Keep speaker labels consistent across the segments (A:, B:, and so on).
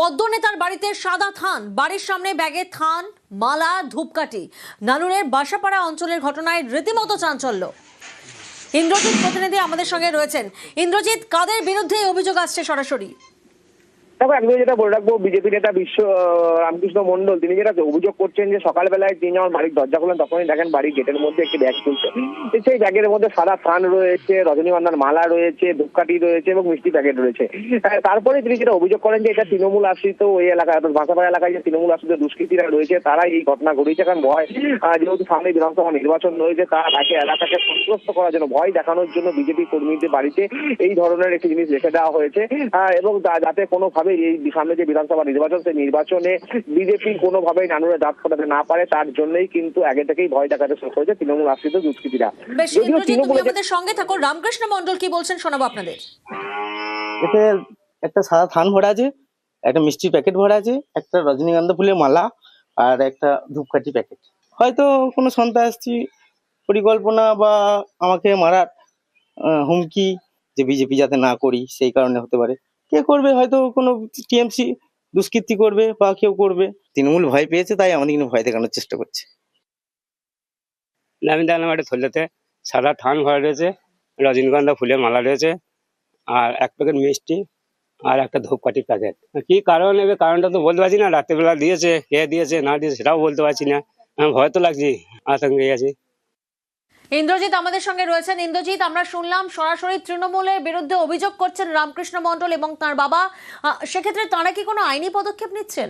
A: পদ্ম নেতার বাড়িতে সাদা থান। বাড়ির সামনে ব্যাগে থান, মালা, ধূপকাঠি। নানুরের বাসাপাড়া অঞ্চলের ঘটনায় রীতিমতো চাঞ্চল্য। ইন্দ্রজিৎ প্রতিনিধি আমাদের সঙ্গে রয়েছেন। ইন্দ্রজিৎ, কাদের বিরুদ্ধে অভিযোগ আসছে সরাসরি?
B: দেখো একদম যেটা বলে রাখব বিজেপি নেতা বিশ্ব রামকৃষ্ণ মন্ডল তিনি যেটা অভিযোগ করছেন যে সকালবেলায় তিনি যখন বাড়ির দরজা খুলেন তখনই দেখেন বাড়ির গেটের মধ্যে একটি ব্যাগ তুলছে। সেই ব্যাগের মধ্যে সাদা থান রয়েছে রজনীগন্ধার মালা রয়েছে ধূপকাঠি রয়েছে এবং মিষ্টি প্যাকেট রয়েছে। তারপরে তিনি যেটা অভিযোগ করেন যে এটা তৃণমূল আশ্রিত ওই এলাকায় অর্থাৎ ভাষাপাড়া এলাকায় যে তৃণমূল আশ্রিত দুষ্কৃতীরা রয়েছে তারা এই ঘটনা ঘটিয়েছে। কারণ ভয় যেহেতু সামনে বিধানসভা নির্বাচন রয়েছে তারা তাকে এলাকাকে সন্ত্রস্ত করার জন্য ভয় দেখানোর জন্য বিজেপি কর্মীদের বাড়িতে এই ধরনের একটি জিনিস রেখে দেওয়া হয়েছে। এবং যাতে কোনোভাবে এই সামনে যে বিধানসভা নির্বাচন সেই নির্বাচনে বিজেপি কোনোভাবেই নানুরে দাঁত ফোটাতে না পারে তার জন্যই কিন্তু আগে থেকেই ভয় দেখাতে শুরু করেছে তৃণমূল আশ্রিত দুষ্কৃতীরা। যদিও
A: ইন্দ্রজিৎ আমাদের সঙ্গে থাকো রামকৃষ্ণ মন্ডল কি বলছেন শোনাবো আপনাদের?
C: এতে একটা সাদা থান ভরা আছে একটা মিষ্টির প্যাকেট ভরা আছে একটা রজনীগন্ধা ফুলের মালা আর একটা ধূপকাঠি প্যাকেট। হয়তো কোনো সন্ত্রাসী পরিকল্পনা বা আমাকে মারার আহ, হুমকি যে বিজেপি যাতে না করি সেই কারণে হতে পারে। কে করবে? হয়তো কোনো টিএমসি দুষ্কৃতি করবে বা কেউ করবে। তৃণমূল ভয় পেয়েছে তাই আমাদের কিন্তু ভয় দেখানোর চেষ্টা করছে।
D: আমি দেখলাম একটা থলেতে সাদা থান ভরা রয়েছে রজনীগন্ধা ফুলের মালা রয়েছে আর এক প্যাকেট মিষ্টি আর একটা ধূপকাঠির প্যাকেট। কি কারণ? এবার কারণটা তো বলতে পারছি না রাত্রেবেলা দিয়েছে কে দিয়েছে না দিয়েছে সেটাও বলতে পারছি না। আমি ভয় তো লাগছি আতঙ্কে আছি।
A: ইন্দ্রজিৎ আমাদের সঙ্গে রয়েছেন। ইন্দ্রজিৎ, আমরা শুনলাম সরাসরি তৃণমূলের বিরুদ্ধে অভিযোগ করছেন রামকৃষ্ণ মন্ডল এবং তার বাবা। সেক্ষেত্রে তারা কি কোনো আইনি পদক্ষেপ নিচ্ছেন?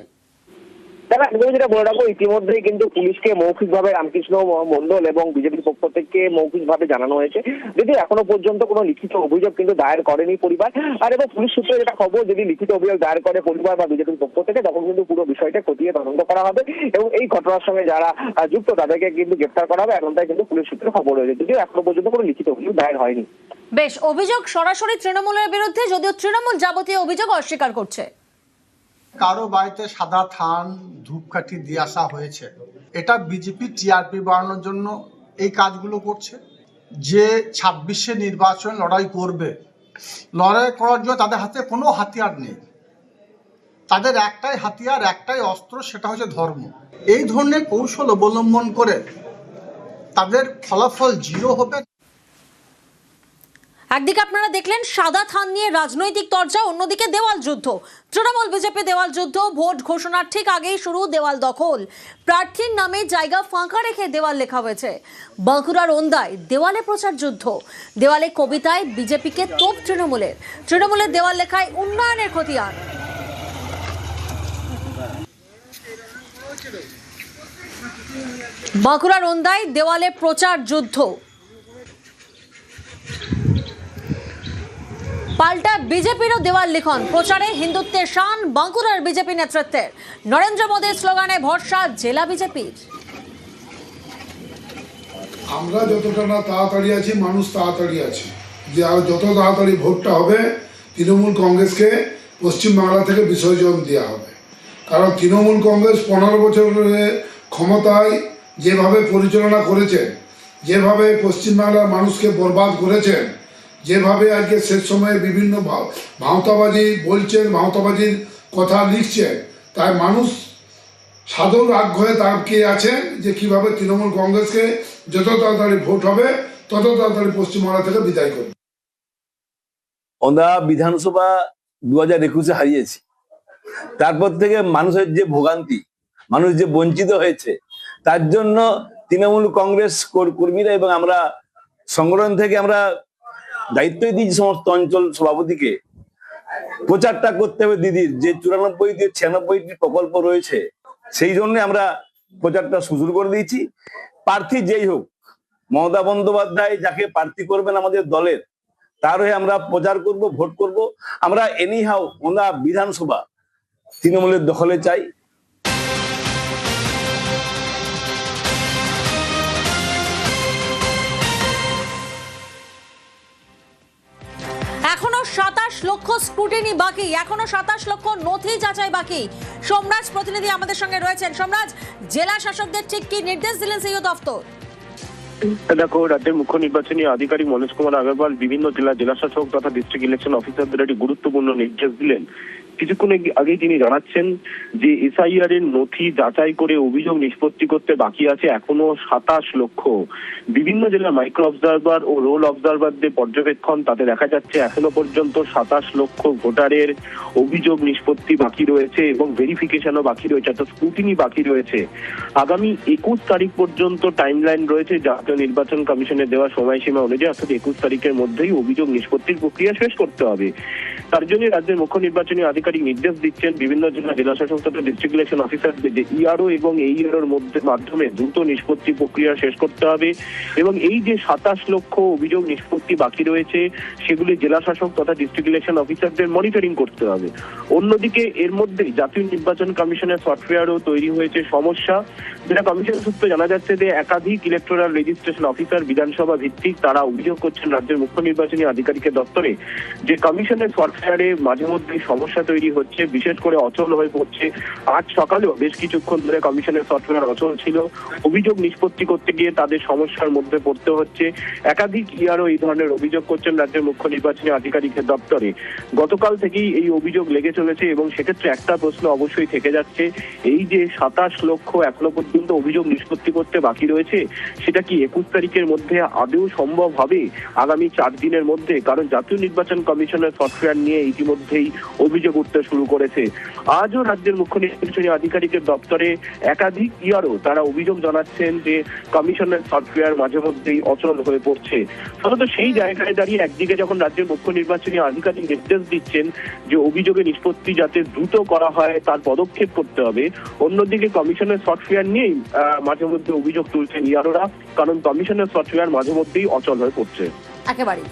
B: দেখো একদম যেটা বলে রাখব, ইতিমধ্যেই কিন্তু পুলিশকে মৌখিকভাবে রামকৃষ্ণ মন্ডল এবং বিজেপির পক্ষ থেকে মৌখিকভাবে জানানো হয়েছে। যদিও এখনও পর্যন্ত কোনো লিখিত অভিযোগ কিন্তু দায়ের করেনি পরিবার। আর এবং পুলিশ সূত্রে যেটা খবর, যদি লিখিত অভিযোগ দায়ের করে পরিবার বা বিজেপির পক্ষ থেকে, তখন কিন্তু পুরো বিষয়টা খতিয়ে তদন্ত করা হবে এবং এই ঘটনার সঙ্গে যারা যুক্ত, তাদেরকে কিন্তু গ্রেপ্তার করা হবে। এমনটাই কিন্তু পুলিশ সূত্রে খবর রয়েছে। যদিও এখনও পর্যন্ত কোনো লিখিত অভিযোগ দায়ের হয়নি।
A: বেশ, অভিযোগ সরাসরি তৃণমূলের বিরুদ্ধে, যদিও তৃণমূল যাবতীয় অভিযোগ অস্বীকার করছে।
E: কারও বাড়িতে সাদা থান, ধূপকাঠি দিয়ে আসা হয়েছে। এটা বিজেপি টিআরপি বাড়ানোর জন্য এই কাজগুলো করছে। যে ছাব্বিশে নির্বাচন লড়াই করবে, লড়াই করার জন্য তাদের হাতে কোনো হাতিয়ার নেই। তাদের একটাই হাতিয়ার, একটাই অস্ত্র, সেটা হচ্ছে ধর্ম। এই ধরনের কৌশল অবলম্বন করে তাদের ফলাফল জিরো হবে।
A: একদিকে আপনারা দেখলেন সাদা থান নিয়ে রাজনৈতিক চর্চা অন্যদিকে দেওয়াল যুদ্ধ। তৃণমূল, বিজেপি দেওয়াল যুদ্ধ, ভোট ঘোষণার ঠিক আগেই শুরু দেওয়াল দখল। প্রার্থীর নামে জায়গা ফাঁকা রেখে দেওয়াল লেখা হয়েছে। বাঁকুড়ার ওন্দায় দেওয়ালে প্রচার যুদ্ধ। দেওয়ালে কবিতায় বিজেপিকে তোপ তৃণমূলের। তৃণমূলের দেওয়াল লেখায় উন্নয়নের খতিয়ান। বাঁকুড়ার ওন্দায় দেওয়ালে প্রচার যুদ্ধ। পাল্টা বিজেপিরও দেওয়াল লিখন। প্রচারে হিন্দুত্বের শান, বাঁকুড়ার বিজেপি নেতৃত্বের। নরেন্দ্র মোদীর স্লোগানে ভরসা জেলা বিজেপির।
F: আমরা যতটা না তাড়াতাড়ি আছি, মানুষ তাড়াতাড়ি আছে। যে যত তাড়াতাড়ি ভোটটা হবে, তৃণমূল কংগ্রেসকে পশ্চিমবাংলা থেকে বিসর্জন দেওয়া হবে। কারণ তৃণমূল কংগ্রেস পনেরো বছর ধরে ক্ষমতায় যেভাবে পরিচালনা করেছেন যেভাবে পশ্চিমবাংলার মানুষকে বরবাদ করেছেন যেভাবে আজকে শেষ সময়ে বিভিন্ন ভাও- ভাঁওতাবাজি বলছেন, ভাঁওতাবাজির কথা লিখছেন, তাই মানুষ সাধন আগ্রহে তাকিয়ে আছেন যে কীভাবে তৃণমূল কংগ্রেসকে যত তাড়াতাড়ি ভোট হবে, তত তাড়াতাড়ি পশ্চিমবাংলা থেকে বিদায় করবে।
G: আমরা বিধানসভা দু হাজার একুশে হারিয়েছি। তারপর থেকে মানুষের যে ভোগান্তি, মানুষ যে বঞ্চিত হয়েছে, তার জন্য তৃণমূল কংগ্রেস কর- কর্মীরা এবং আমরা সংগঠন থেকে আমরা দায়িত্বই দিয়েছি সমস্ত অঞ্চল সভাপতিকে। প্রচারটা করতে হবে দিদির, যে চুরানব্বই দিয়ে ছিয়ানব্বইটি প্রকল্প রয়েছে, সেই জন্য আমরা প্রচারটা শুরু করে দিয়েছি। প্রার্থী যেই হোক, মমতা বন্দ্যোপাধ্যায় যাকে প্রার্থী করবেন আমাদের দলের, তার হয়ে আমরা প্রচার করব, ভোট করব। আমরা এনি হাও আমরা বিধানসভা তৃণমূলের দখলে চাই।
A: লক্ষ স্ক্রুটিনি বাকি। এখনও সাতাশ লক্ষ নথি যাচাই বাকি। সোমরাজ প্রতিনিধি আমাদের সঙ্গে রয়েছেন। সোমরাজ, জেলা শাসকদের ঠিক কি নির্দেশ দিলেন সেই দপ্তর
H: দেখো, রাজ্যের মুখ্য নির্বাচনী আধিকারিক মনোজ কুমার আগরওয়াল বিভিন্ন জেলা জেলাশাসক তথা ডিস্ট্রিক্ট ইলেকশন অফিসারদের একটি গুরুত্বপূর্ণ নির্দেশ দিলেন। কিছুক্ষণ আগে- তিনি জানাচ্ছেন যে এসআইআর এর নথি যাচাই করে অভিযোগ নিষ্পত্তি করতে বাকি আছে এখনও সাতাশ লক্ষ। বিভিন্ন জেলার মাইক্রো অবজারভার ও রোল অবজারভারদের পর্যবেক্ষণ তাতে দেখা যাচ্ছে এখনও পর্যন্ত সাতাশ লক্ষ ভোটারের অভিযোগ নিষ্পত্তি বাকি রয়েছে এবং ভেরিফিকেশনও বাকি রয়েছে, অর্থাৎ স্ক্রুটিনি বাকি রয়েছে। আগামী একুশ তারিখ পর্যন্ত টাইম লাইন রয়েছে জাতীয় নির্বাচন কমিশনের দেওয়া সময়সীমা অনুযায়ী, অর্থাৎ একুশ তারিখের মধ্যেই অভিযোগ নিষ্পত্তির প্রক্রিয়া শেষ করতে হবে। তার জন্য রাজ্যের মুখ্য নির্বাচনী আধিকারিক নির্দেশ দিচ্ছেন বিভিন্ন জেলা জেলা শাসক তথা ডিস্ট্রিক্ট ইলেকশন অফিসারদের যে ইআরও এবং এইআরওর মধ্যে মাধ্যমে দ্রুত নিষ্পত্তি প্রক্রিয়া শেষ করতে হবে এবং এই যে সাতাশ লক্ষ অভিযোগ নিষ্পত্তি বাকি রয়েছে, সেগুলি জেলা শাসক তথা ডিস্ট্রিক্ট ইলেকশন অফিসারদের মনিটরিং করতে হবে। অন্যদিকে এর মধ্যে জাতীয় নির্বাচন কমিশনের সফটওয়্যারও তৈরি হয়েছে সমস্যা। যেটা কমিশন সূত্রে জানা যাচ্ছে যে একাধিক ইলেকট্রাল রেজিস্ট্রেশন অফিসার বিধানসভা ভিত্তিক তারা অভিযোগ করছেন রাজ্যের মুখ্য নির্বাচনী আধিকারিকের দপ্তরে যে কমিশনের সফটওয়্যারে মাঝে মধ্যে সমস্যা তৈরি হচ্ছে, বিশেষ করে অচল হয়ে পড়ছে। আজ সকালেও বেশ কিছুক্ষণ ধরে কমিশনের সফটওয়্যার অচল ছিল। অভিযোগ নিষ্পত্তি করতে গিয়ে তাদের সমস্যার মধ্যে পড়তে হচ্ছে। একাধিক ইয়ারও এই ধরনের অভিযোগ করছেন রাজ্যের মুখ্য নির্বাচনী আধিকারিকের দপ্তরে। গতকাল থেকেই এই অভিযোগ লেগে চলেছে এবং সেক্ষেত্রে একটা প্রশ্ন অবশ্যই থেকে যাচ্ছে। এই যে সাতাশ লক্ষ এখনও পর্যন্ত অভিযোগ নিষ্পত্তি করতে বাকি রয়েছে, সেটা কি একুশ তারিখের মধ্যে আদৌ সম্ভব হবে? আগামী চার দিনের মধ্যে? কারণ জাতীয় নির্বাচন কমিশনের সফটওয়্যার নিয়ে ইতিমধ্যেই অভিযোগ উঠতে শুরু করেছে। আজও রাজ্যের মুখ্য নির্বাচনী আধিকারিকের দপ্তরে একাধিক ইয়ারও তারা অভিযোগ জানাচ্ছেন যে কমিশনের সফটওয়্যার মাঝে মধ্যেই অচল হয়ে পড়ছে। ফলত সেই জায়গায় দাঁড়িয়ে একদিকে যখন রাজ্যের মুখ্য নির্বাচনী আধিকারিক নির্দেশ দিচ্ছেন যে অভিযোগের নিষ্পত্তি যাতে দ্রুত করা হয়, তার পদক্ষেপ করতে হবে। অন্যদিকে কমিশনের সফটওয়্যার নিয়েই মাঝে মধ্যে অভিযোগ তুলছেন ইয়ারোরা, কারণ কমিশনের সফটওয়্যার মাঝে মধ্যেই অচল হয়ে পড়ছে।
A: একেবারেই।